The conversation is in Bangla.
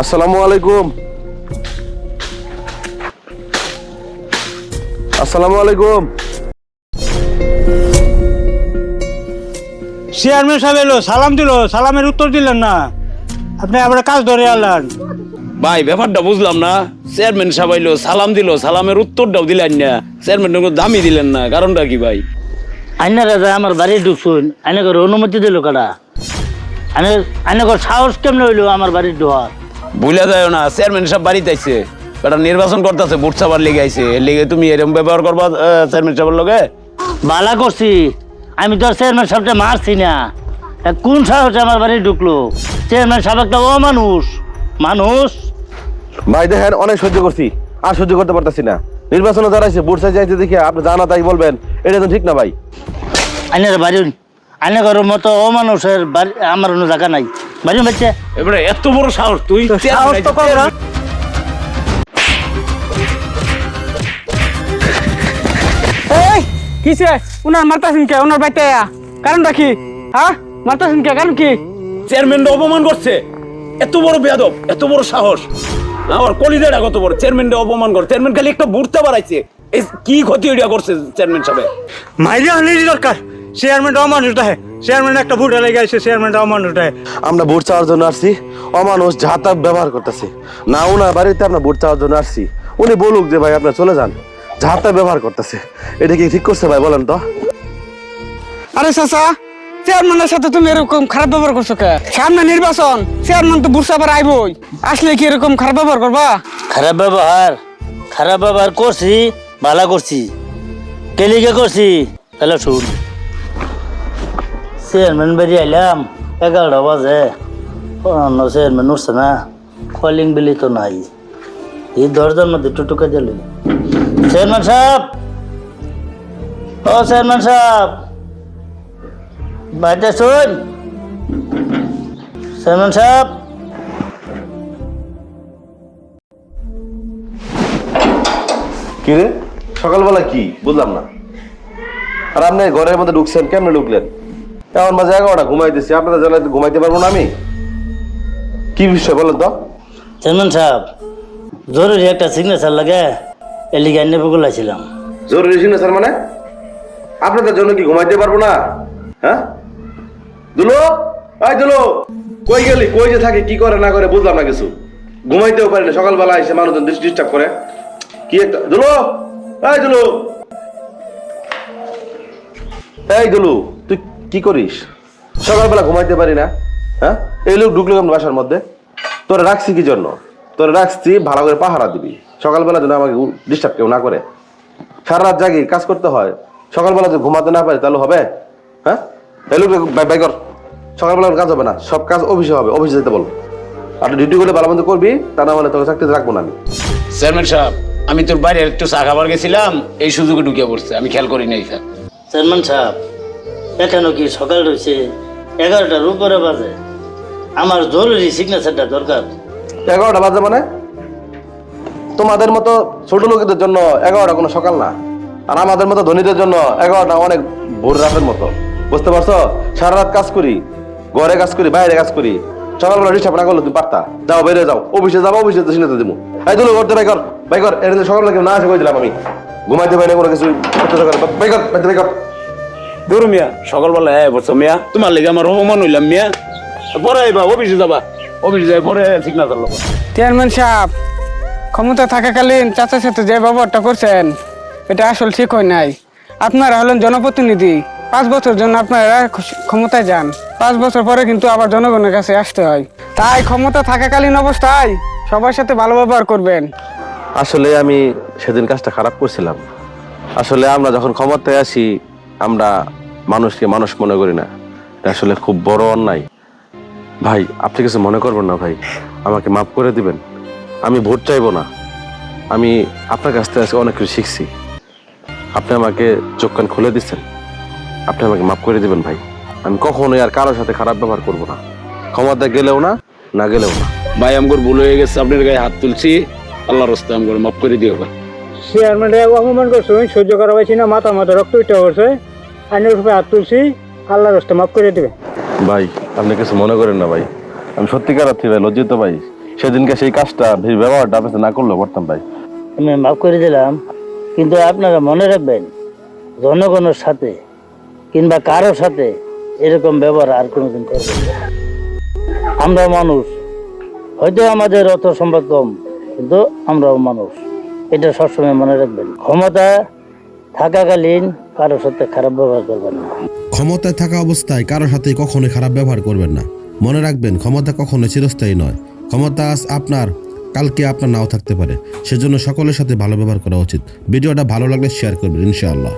আসসালামু আলাইকুম। আসসালামু আলাইকুম। চেয়ারম্যান সাহেব এলো সালাম দিল সালামের উত্তর দিলেন না। আপনি আবার কাজ ধরে আনলেন। ভাই ব্যাপারটা বুঝলাম না। চেয়ারম্যান সাবাইলো সালাম দিল সালামের উত্তরটাও দিলেন না। চেয়ারম্যান দামই দিলেন না। কারণটা কি ভাই? আইনা রাজা আমার বাড়ি ঢুকছুন আইনা করে অনুমতি দিল কারা? আইনে আইনা করে সাহস কেমনে হইল আমার বাড়ির ঢোয়ার ভুলে যায় না চেয়ারম্যান সব বাড়িতে আইছে। এটা নির্বাচন করতেছে ভোট সাবার লেগে আইছে। এর লেগে তুমি এরকম ব্যবহার করবা চেয়ারম্যান সাহেবের লগে? বালা করছি। আমি তো চেয়ারম্যান সাহেবটা মারছি না। কোন সাহসে আমার বাড়ি ঢুকলো? চেয়ারম্যান সাহেব একটা ও মানুষ। মানুষ ভাই দেখেন অনেক সহ্য করছি আর সহ্য করতে পারতেছি না। নির্বাচনে দাঁড়াইছে বুটসা যাইতে দেখে আপনি জানা তাই বলবেন এটা তো ঠিক না ভাই। আইনের বাড়ি আইনা করার মতো ও মানুষের বাড়ি আমার কোনো জায়গা নাই। বাচ্চা এবারে এত বড় সাহস তুই সাহস তো কম না। এই কিসে? উনার মারতাছেন কে? উনার বাইতে আয়া। কারণটা কি? হ্যাঁ? মারতাছেন কে? কারণ কি? চেয়ারম্যানটা অপমান করছে। এত বড় বেয়াদব এত বড় সাহস। আমার কলিজাটা কত বড়? চেয়ারম্যানটা অপমান করে। চেয়ারম্যান খালি একটা বুড়তে বাড়াইছে কি ক্ষতি ওইটা করছে চেয়ারম্যান সাহেব? মাইরে আনলেই দরকার। চেয়ারম্যানটা অমানুষ দেয় চেয়ারম্যান একটা ভোট লেগে গেছে চেয়ারম্যানটা অমানুষ দেয়। আমরা ভোট চাওয়ার জন্য আসছি অমানুষ যাতা ব্যবহার করতেছে। না ওনার বাড়িতে আমরা ভোট চাওয়ার জন্য আসছি। উনি বলুক যে ভাই আপনার চলে যান। যাতা ব্যবহার করতেছে। এটা কি ঠিক করছে ভাই বলেন তো। আরে চাচা চেয়ারম্যানের সাথে তুমি এরকম খারাপ ব্যবহার করছ কে? সামনে নির্বাচন চেয়ারম্যান তো বুরসা আবার আইবই। আসলে কি এরকম খারাপ ব্যবহার করবা? খারাপ ব্যবহার? খারাপ ব্যবহার করছি ভালো করছি। কেলিকে করছি? তাহলে শুন চেয়ারম্যান বাড়ি আইলাম এগারোটা বাজে অন্য চেয়ারম্যান উঠছে না কলিং বিলি তো নাই এই দরজার মধ্যে টুটুকা দিল চেয়ারম্যান সাহেব ও চেয়ারম্যান সাহেব বাড়িতে শুন চেয়ারম্যান সাহেব কি রে সকালবেলা কি? বুঝলাম না। আর আপনি ঘরের মধ্যে ঢুকছেন, কেমনে ঢুকলেন? এমন মাঝে এগারোটা ঘুমাইতেছি আপনাদের জানাতে ঘুমাইতে পারব না আমি? কি বিষয় বলেন তো? চেয়ারম্যান সাহেব জরুরি একটা সিগনেচার লাগে এলিগে আইনে বগুলাছিলাম জরুরি সিগনেচার মানে? আপনাদের জন্য কি ঘুমাইতে পারব না? হ্যাঁ? দুলো? আই দুলো কই গেলি? কই যে থাকে কি করে না করে বুঝলাম না কিছু। ঘুমাইতেও পারি না সকালবেলা এসে মানুষজন ডিস্টার্ব করে। কি একটা দুলো? এই দুলো। এই দুলু। কি করিস? সকালবেলা ঘুমাইতে পারি না হ্যাঁ? এই লোক ঢুকলো কেমন বাসার মধ্যে? তোরা রাখছি কি জন্য? তোরা রাখছি ভালো করে পাহারা দিবি। সকালবেলা যেন আমাকে ডিস্টার্ব কেউ না করে। সারা রাত জাগি কাজ করতে হয়। সকালবেলা যদি ঘুমাতে না পারি তাহলে হবে? হ্যাঁ? এই লোক বাই বাই কর। সকালবেলা কাজ হবে না সব কাজ অফিসে হবে অফিসে যেতে বল। আর ডিউটি করে ভালো মন্দ করবি তা না মানে তোকে চাকরিতে রাখব না আমি। চেয়ারম্যান সাহেব আমি তোর বাইরে একটু চা খাবার গেছিলাম এই সুযোগে ঢুকিয়ে পড়ছে আমি খেয়াল করি নাই স্যার। চেয়ারম্যান সাহেব এখানে কি সকাল রয়েছে? এগারোটার উপরে বাজে। আমার জরুরি সিগনেচারটা দরকার। এগারোটা বাজে মানে? তোমাদের মতো ছোট লোকেদের জন্য এগারোটা কোনো সকাল না। আর আমাদের মতো ধনীদের জন্য এগারোটা অনেক ভোর রাতের মতো। বুঝতে পারছ? সারা রাত কাজ করি, ঘরে কাজ করি, বাইরে কাজ করি। সকালবেলা ডিস্টার্ব না করলে তুমি পারতা। যাও, বেরিয়ে যাও। অফিসে যাব, অফিসে তো সিনেতে দিব এই তুলো করতে বাইকর বাইকর এটা সকালবেলা কেউ না আসে, কই দিলাম আমি? ঘুমাইতে পারি না, কোনো কিছু করতে বাইকর বাইকর দূর মিয়া সকালবেলা হ্যাঁ বলছো মিয়া। তোমার লেগে আমার অপমান হইলাম মিয়া। পরে আইবা অফিসে যাবা। অফিসে যাই পরে সিগনেচার লোক চেয়ারম্যান সাহেব ক্ষমতা থাকাকালীন চাচার সাথে যে ব্যবহারটা করছেন এটা আসল ঠিক হয় নাই। আপনারা হলেন জনপ্রতিনিধি। পাঁচ বছর জন্য আপনারা ক্ষমতায় যান। পাঁচ বছর পরে কিন্তু আবার জনগণের কাছে আসতে হয়। তাই ক্ষমতা থাকাকালীন অবস্থায় সবার সাথে ভালো ব্যবহার করবেন। আসলে আমি সেদিন কাজটা খারাপ করছিলাম। আসলে আমরা যখন ক্ষমতায় আসি আমরা মানুষকে মানুষ মনে করি না। এটা আসলে খুব বড় অন্যায়। ভাই আপনি কিছু মনে করবেন না ভাই। আমাকে মাফ করে দিবেন। আমি ভোট চাইব না। আমি আপনার কাছ থেকে আজকে অনেক কিছু শিখছি। আপনি আমাকে চোখ কান খুলে দিচ্ছেন। আপনি আমাকে মাফ করে দিবেন ভাই। আমি কখনোই আর কারোর সাথে খারাপ ব্যবহার করব না। ক্ষমতা গেলেও না না গেলেও না। ভাই আমগর ভুল হয়ে গেছে। আপনার গায়ে হাত তুলছি। আল্লাহর রাস্তায় আমগর মাফ করে দিও ভাই। চেয়ারম্যান অপমান করছ। সহ্য করা পাইছি না। মাথা মাথা রক্ত উঠে করছে আইনের উপরে হাত তুলছি আল্লাহ রাস্তা মাফ করে দেবে। ভাই আপনি কিছু মনে করেন না ভাই। আমি সত্যিকার অর্থে ভাই লজ্জিত ভাই। সেদিনকে সেই কাজটা সেই ব্যবহারটা আপনার না করলেও পারতাম ভাই। আমি মাফ করে দিলাম কিন্তু আপনারা মনে রাখবেন জনগণের সাথে কিংবা কারোর সাথে এরকম ব্যবহার আর কোনোদিন করবেন না। আমরা মানুষ হয়তো আমাদের অত সম্পদ কম কিন্তু আমরাও মানুষ। এটা সবসময় মনে রাখবেন। ক্ষমতা থাকাকালীন কারোর সাথে খারাপ ব্যবহার করবেন না। ক্ষমতায় থাকা অবস্থায় কারোর সাথে কখনোই খারাপ ব্যবহার করবেন না। মনে রাখবেন, ক্ষমতা কখনো চিরস্থায়ী নয়। ক্ষমতা আপনার, কালকে আপনার নাও থাকতে পারে। সেজন্য সকলের সাথে ভালো ব্যবহার করা উচিত। ভিডিওটা ভালো লাগলে শেয়ার করবেন, ইনশাআল্লাহ।